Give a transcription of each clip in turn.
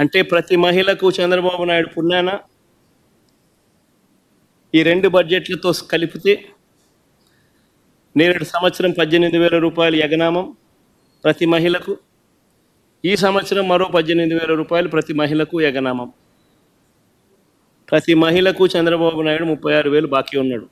అంటే ప్రతి మహిళకు చంద్రబాబు నాయుడు పుణ్యాన ఈ రెండు బడ్జెట్లతో కలిపితే నేరేడు సంవత్సరం పద్దెనిమిది వేల రూపాయలు యగనామం ప్రతి మహిళకు ఈ సంవత్సరం మరో పద్దెనిమిది వేల రూపాయలు ప్రతి మహిళకు యగనామం. ప్రతి మహిళకు చంద్రబాబు నాయుడు ముప్పై ఆరు వేలు బాకీ ఉన్నాడు.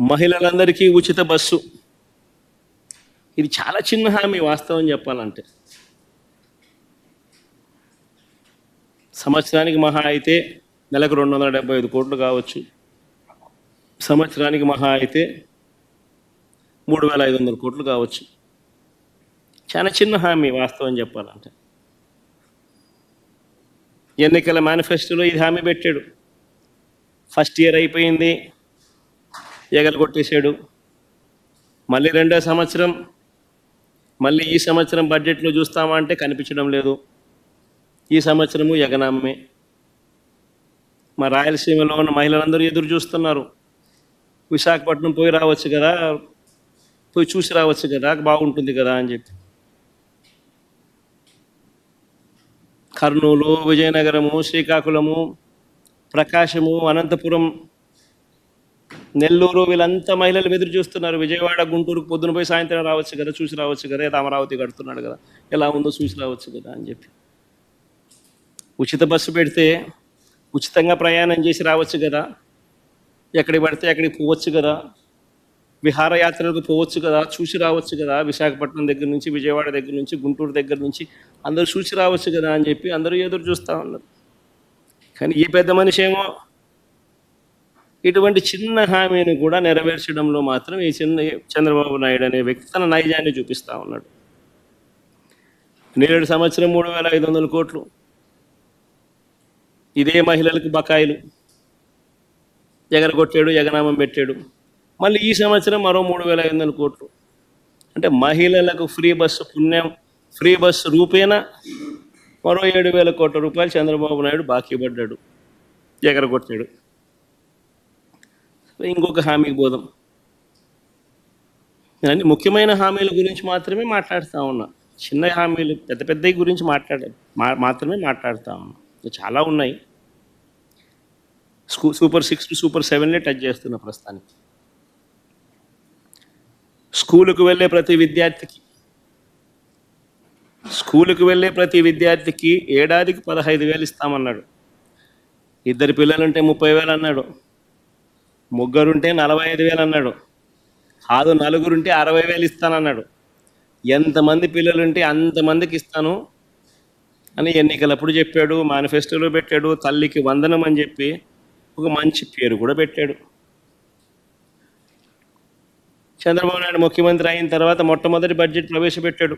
మహిళలందరికీ ఉచిత బస్సు. ఇది చాలా చిన్న హామీ వాస్తవం చెప్పాలంటే. సంవత్సరానికి మహా అయితే నెలకు రెండు వందల డెబ్బై ఐదు కోట్లు కావచ్చు. సంవత్సరానికి మహా అయితే మూడు వేల ఐదు వందల కోట్లు కావచ్చు. చాలా చిన్న హామీ వాస్తవం చెప్పాలంటే. ఎన్నికల మేనిఫెస్టోలో ఇది హామీ పెట్టాడు. ఫస్ట్ ఇయర్ అయిపోయింది. ఎగలు కొట్టేశాడు. మళ్ళీ రెండో సంవత్సరం మళ్ళీ ఈ సంవత్సరం బడ్జెట్లో చూస్తామా అంటే కనిపించడం లేదు. ఈ సంవత్సరము ఎగనామే మా రాయలసీమలో ఉన్న మహిళలందరూ ఎదురు చూస్తున్నారు. విశాఖపట్నం పోయి రావచ్చు కదా పోయి చూసి రావచ్చు కదా బాగుంటుంది కదా అని చెప్పి. కర్నూలు విజయనగరము శ్రీకాకుళము ప్రకాశము అనంతపురం నెల్లూరు వీళ్ళంతా మహిళలు ఎదురు చూస్తున్నారు. విజయవాడ గుంటూరుకు పొద్దున పోయి సాయంత్రం రావచ్చు కదా చూసి రావచ్చు కదా ఏదో అమరావతి కడుతున్నాడు కదా ఎలా ఉందో చూసి రావచ్చు కదా అని చెప్పి. ఉచిత బస్సు పెడితే ఉచితంగా ప్రయాణం చేసి రావచ్చు కదా ఎక్కడికి పడితే అక్కడికి పోవచ్చు కదా విహారయాత్రలకు పోవచ్చు కదా చూసి రావచ్చు కదా విశాఖపట్నం దగ్గర నుంచి విజయవాడ దగ్గర నుంచి గుంటూరు దగ్గర నుంచి అందరూ చూసి రావచ్చు కదా అని చెప్పి అందరూ ఎదురు చూస్తూ ఉన్నారు. కానీ ఈ పెద్ద మనిషి ఏమో ఇటువంటి చిన్న హామీని కూడా నెరవేర్చడంలో మాత్రం ఈ చిన్న చంద్రబాబు నాయుడు అనే వ్యక్తి తన నైజాన్ని చూపిస్తూ ఉన్నాడు. నేడు సంవత్సరం మూడు వేల ఐదు వందల కోట్లు. ఇదే మహిళలకు బకాయిలు. ఎగరగొట్టాడు ఎగనామం పెట్టాడు. మళ్ళీ ఈ సంవత్సరం మరో మూడు వేల ఐదు వందల కోట్లు. అంటే మహిళలకు ఫ్రీ బస్సు పుణ్యం ఫ్రీ బస్సు రూపేణ మరో ఏడు వేల కోట్ల రూపాయలు చంద్రబాబు నాయుడు బాకీ పడ్డాడు. ఎగరగొట్టాడు ఇంకొక హామీకి పోదాం నేను అన్ని ముఖ్యమైన హామీల గురించి మాత్రమే మాట్లాడుతూ ఉన్నా. చిన్న హామీలు పెద్ద పెద్ద గురించి మాట్లాడ మా- మాత్రమే మాట్లాడుతూ ఉన్నా. చాలా ఉన్నాయి. స్కూ సూపర్ సిక్స్ టు సూపర్ సెవెన్లే టచ్ చేస్తున్న ప్రస్తుతానికి. స్కూలుకు వెళ్ళే ప్రతి విద్యార్థికి స్కూలుకు వెళ్ళే ప్రతి విద్యార్థికి ఏడాదికి పదహైదు వేలు ఇస్తామన్నాడు. ఇద్దరు పిల్లలుంటే ముప్పై వేలు అన్నాడు. ముగ్గురుంటే నలభై ఐదు వేలు అన్నాడు. కాదు నలుగురుంటే అరవై వేలు ఇస్తానన్నాడు. ఎంతమంది పిల్లలుంటే అంతమందికి ఇస్తాను అని ఎన్నికలప్పుడు చెప్పాడు మేనిఫెస్టోలో పెట్టాడు తల్లికి వందనం అని చెప్పి ఒక మంచి పేరు కూడా పెట్టాడు. చంద్రబాబు నాయుడు ముఖ్యమంత్రి అయిన తర్వాత మొట్టమొదటి బడ్జెట్ ప్రవేశపెట్టాడు.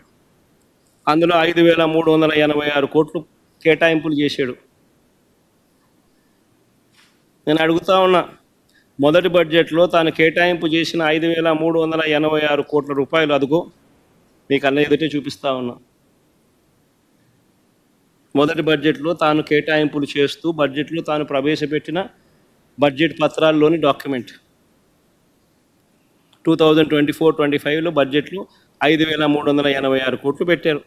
అందులో ఐదు వేల మూడు వందల ఎనభై ఆరు కోట్లు కేటాయింపులు చేశాడు. నేను అడుగుతా ఉన్నా మొదటి బడ్జెట్లో తాను కేటాయింపు చేసిన ఐదు వేల మూడు వందల ఎనభై ఆరు కోట్ల రూపాయలు అదుగో మీకు అన్న ఎదుటే చూపిస్తా ఉన్నా. మొదటి బడ్జెట్లో తాను కేటాయింపులు చేస్తూ బడ్జెట్లో తాను ప్రవేశపెట్టిన budget పత్రాల్లోని document. Two thousand twenty four twenty ఫైవ్లో బడ్జెట్లో ఐదు వేల మూడు వందల ఎనభై ఆరు కోట్లు పెట్టారు.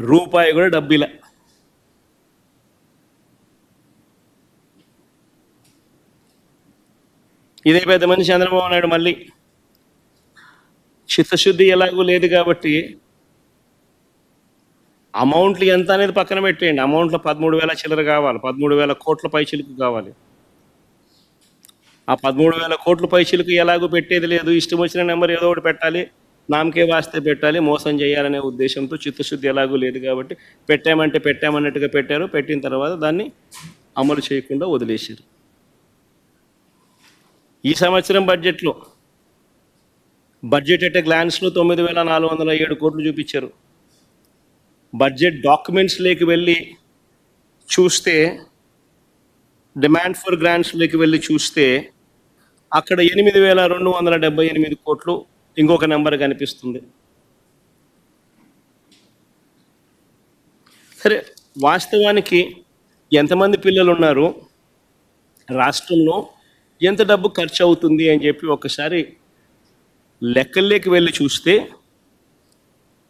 రూపాయి కూడా డబ్బిల. ఇదే పెద్ద మనిషి చంద్రబాబు నాయుడు మళ్ళీ. చిత్తశుద్ధి ఎలాగూ లేదు కాబట్టి అమౌంట్లు ఎంత అనేది పక్కన పెట్టేయండి. అమౌంట్లో పదమూడు వేల చిల్లర కావాలి. పదమూడు వేల కోట్ల పైచిలుకు కావాలి. ఆ పదమూడు వేల కోట్ల పైచిలుకు ఎలాగో పెట్టేది లేదు. ఇష్టం వచ్చిన నెంబర్ ఏదో ఒకటి పెట్టాలి. నామకే వాస్తే పెట్టాలి మోసం చేయాలనే ఉద్దేశంతో చిత్తశుద్ధి ఎలాగూ లేదు కాబట్టి పెట్టామంటే పెట్టామన్నట్టుగా పెట్టారు. పెట్టిన తర్వాత దాన్ని అమలు చేయకుండా వదిలేశారు. ఈ సంవత్సరం బడ్జెట్లో బడ్జెట్ అంటే గ్లాన్స్లో తొమ్మిది వేల నాలుగు వందల ఏడు కోట్లు చూపించారు. బడ్జెట్ డాక్యుమెంట్స్లోకి వెళ్ళి చూస్తే డిమాండ్ ఫర్ గ్రాంట్స్లోకి వెళ్ళి చూస్తే అక్కడ ఎనిమిది వేల రెండు వందల డెబ్బై ఎనిమిది కోట్లు ఇంకొక నెంబర్ కనిపిస్తుంది. సరే వాస్తవానికి ఎంతమంది పిల్లలు ఉన్నారు రాష్ట్రంలో ఎంత డబ్బు ఖర్చు అవుతుంది అని చెప్పి ఒకసారి లెక్కల్లోకి వెళ్ళి చూస్తే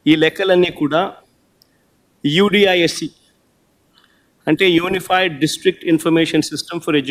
ఈ లెక్కలన్నీ కూడా యూడిఐఎస్సి అంటే unified district information system for education